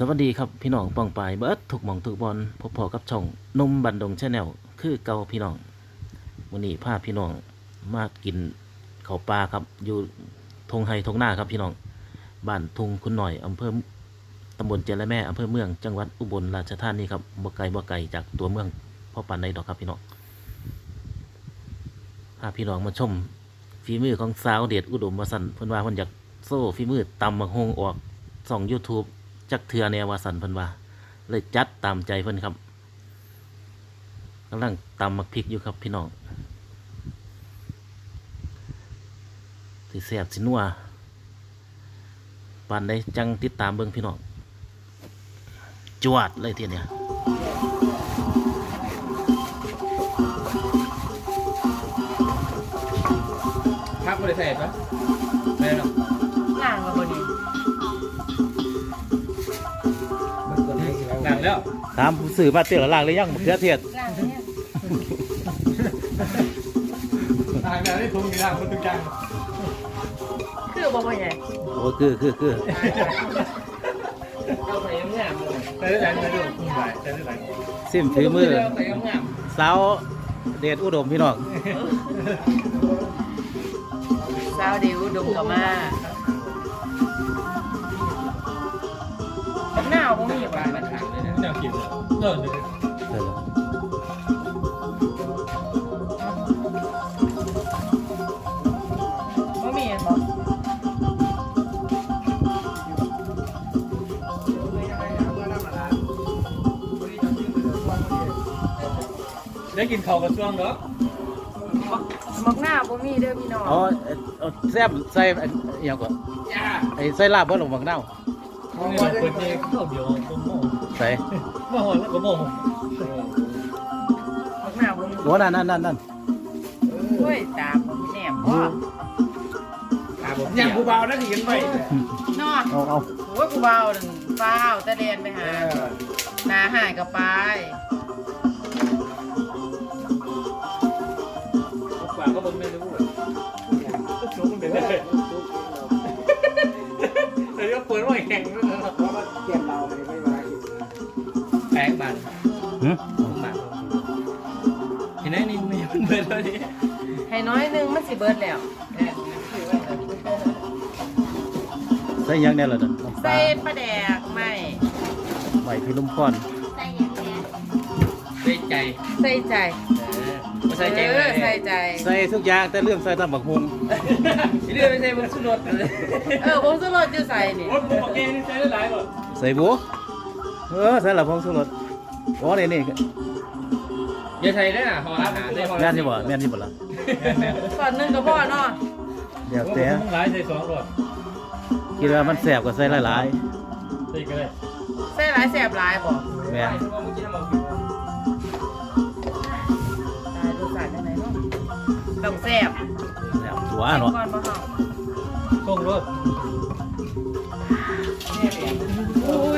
สวัสดีครับพี่น้องปองปายเบิร์ดถูกมองถูกบอลพบพอกับช่องนมบันดงชาแนลคือเก่าพี่น้องวันนี้พาพี่น้องมากินข้าวปลาครับ อยู่ทงไฮทงหน้าครับพี่น้องบ้านทุงคุณหน่อยอำเภอตำบลเจริญแม่อำเภอเมืองจังหวัดอุบลราชธานีครับบ่ไกลบ่ไกลจากตัวเมืองพ่อปานใดดอกครับพี่น้องพาพี่น้องมาชมฝีมือของสาวเดชอุดมวสันเพิ่นว่าเพิ่นอยากโซ่ฝีมือตำมะฮงออกส่อง YouTube จักเทือแนววาสันเพิ่นว่า เลยจัดตามใจเพิ่นครับกำลังตำมักพริกอยู่ครับพี่น้องสิแซ่บสินัวปานได้จังติดตามเบิ่งพี่น้องจวดเลยทีเนี้ยพักบริษัทปะไม่หรอกล่างมาบนนี้ หนักแล้วตามสื่อมาเตี้ยละล่างเลยยังมะเขือเทศล่างเนี่ยหนักแล้วได้ทุ่งกี่ล่างคนตุ้งจังคือบ่พ่อใหญ่โอ้คือคือคือเอาไปยังงามเลยแต่ได้หลายแต่ดูคุ้มหลายแต่ได้หลายซิมถือมือเอาไปยังงามสาวเดชอุดมพี่น้องสาวดิวดุมกับมาบักหน้าวบ่มีบ่ มันถังเลยนะแนวกินเออเดี๋ยวเดี๋ยวบ่มีบ่ได้กินข้าวกับช่วงเนาะบักหน้าวบ่มีเด้อพี่น้องเอาเอาแซ่บใส่อันอหย่างก่อนย่าไอ้ใส่ลาบบ่ลงบักเน่านี่เปิดเองข้า วเดียวก็โม่ใส่โม่แล้วก็โม่บักหน้าวบ่มีโอ้นั่นนั่นนั่นนั่นโอ้ยตาผมแหนมบ่ยังกูเบาแล้วถึงกันไปเนาะเอาเอาโอ้ยกูเบานั่นฟ้าวตะเรียนไปหาหนาหายกับไป แพงบาทหึบาทเห็นไหมนี่ไม่ยังเปิดเลยนี่ให้น้อยหนึงมันสิเบิดแล้ว ใส่หยังแน่ละนั่นน้ำปลาใส่ปลาแดกไม่ใบพี่ลุ่มพรได้ใจใส่ใจไม่ใส่ใจเอเลอยใส่ใจ ใส่ทุกอย่างแต่เรื่องใส่ตำบักฮุงเรื่องไม่ใช่มันสุดรถเลยเออผงสุรสจะใส่นี่โอ้ยผมบอกเองนี่ใช้ได้หลายหมดใส่บัว เออใส่ละพงสุรสอ๋อนี่นี่อย่าใช้ได้น่ะพอรับหาได้พอแม่นที่บ่แม่นที่บ่ล่ะก่อนหนึงกับพ่อเนาะเดี๋ยวแต่แต่หลายใส่สองรถคิดว่ามันแซ่บก็ใส่หลายใส่กันเลยใส่หลายแสบหลายบ่ๆแม่นตายรสชาติจังไดเนาะต้องแสบแล้วตัวเนาะก่อนบ่เฮาส่งรถอุ้ย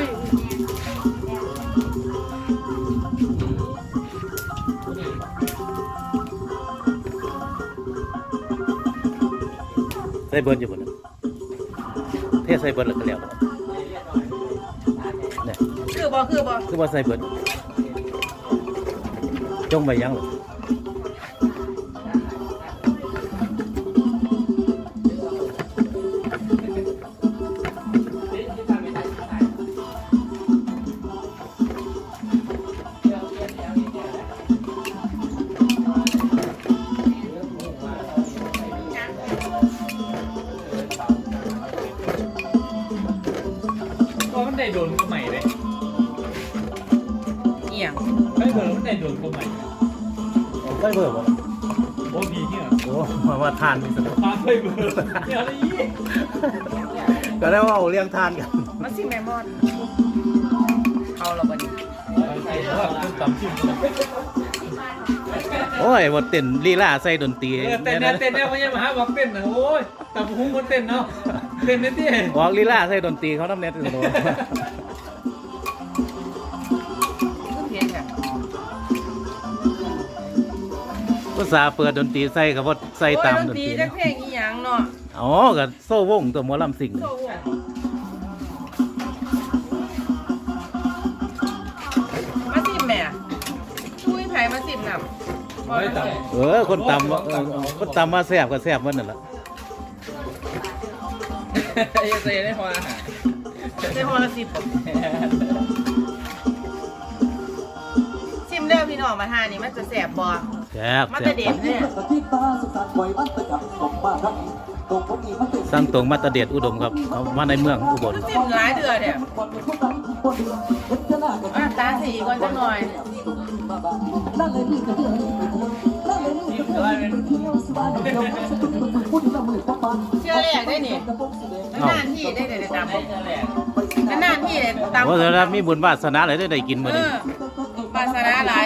ใส่เบิร์ดอยู่บ่ล่ะเทใส่เบิร์ดแล้วก็แล้วเนี่ยคือบ่คือบ่คือว่าใส่เบิร์ดจงไปยังหรอ เอียงไม่เบอร์มันได้โดนก็ใหม่ใส่เบิร์ดบ่โอ้ดีที่อะโอ้มาว่าทานมีสนุกพาไปเบอร์เดี๋ยวอะไรยี่ก็ได้ว่าเอาเลี้ยงทานกันมันสิแม่มอนเอาและบ่นี่ใส่ว่าต้องตำจิ้มโอ้ยว่าเต้นลีลาใส่ดนตรีเต้นเนี่ยเต้นเนี่ยไม่ใช่มาหาบอกเต้นนะโอ้ยตำหุ้งคนเต้นเนาะเต้นเนี่ยที่บอกลีลาใส่ดนตรีเขาน้ำเน็ตสนุกคื อุตาเปิดดนตรีใส่กับพอาใส่ตามดนตรีเนอะเพลงอีหยังเนาะอ๋อกับโซ่วงตัวมอลำสิงโซโหมาสิบแหม่ช่วยไผ่มาสิบนำบ่ได้เออคนตำว่าคนตำมาแซ่บก็แซ่บมันนั่นแหละเอเซได้หัวอาหารได้หัวละสิบชิมเด้อพี่น้องมาทานนี่มันจะแสบบอ แซ่บมันแซ่จะบเด็ดเนี่ยสั่งตรงมาตรเดชอุดมครับเขามาในเมืองอุบลมันจิ้มหลายเดือนเนี่ยอะตาสีก่อนจังหน่อยจิ้มแต่ว่าเป็นเชื่อแรกได้นี่นานๆที่ได้ได้ตำไอ้เจ้าแหลกนานๆที่ได้ตำโอ้แต่ถ้ามีบุญวาสนาอะไรได้ได้กินเอมื้อนี้อปลาสาระหลาย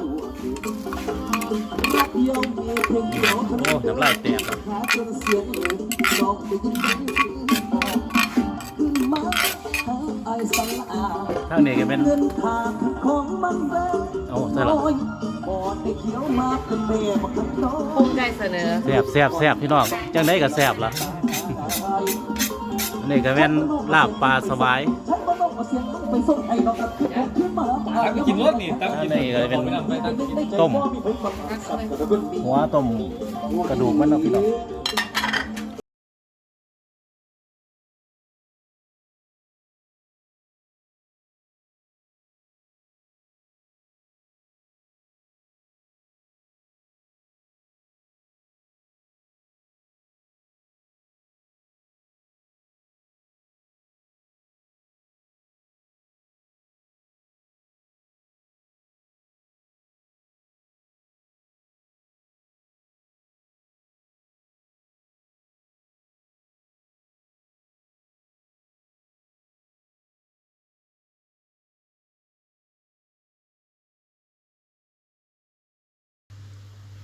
โอ้น้ำลายแตกครับทางนี้ก็เป็นเอาใช่หรอภูมิใจเสนอแซ่บแซ่บแซ่บพี่น้องจังไดก็แซ่บล่ะอันนี่ก็เป็นลาบปลาสบายตักไปกินรสนี่ ตักกินอันนี้ก็เป็นไปตักไปกินต้ม หัวต้มกระดูกมันเอาพี่น้อง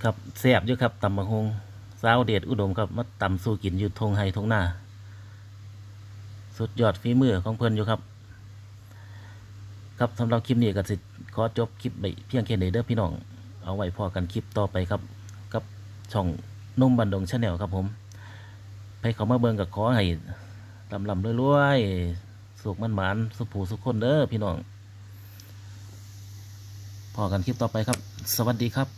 ครับแซ่บอยู่ครับตำบักฮงสาวเดชอุดมครับมาตำสู้กินอยู่ทงไฮทงหน้า สุดยอดฝีมือของเพิ่อนอยู่ครับ ครับสำหรับคลิปนี้ก็สิขอจบคลิปไปเพียงแค่นี้เด้อพี่น้อง เอาไว้พอกันคลิปต่อไปครับ กับช่องนุ่มบันดงชาแนลครับผมไปเขามาเบิ่งกับขอให้ลำลำรวยๆสุขมันหมานสุขผูสุขคนเด้อพี่น้องพอกันคลิปต่อไปครับ สวัสดีครับ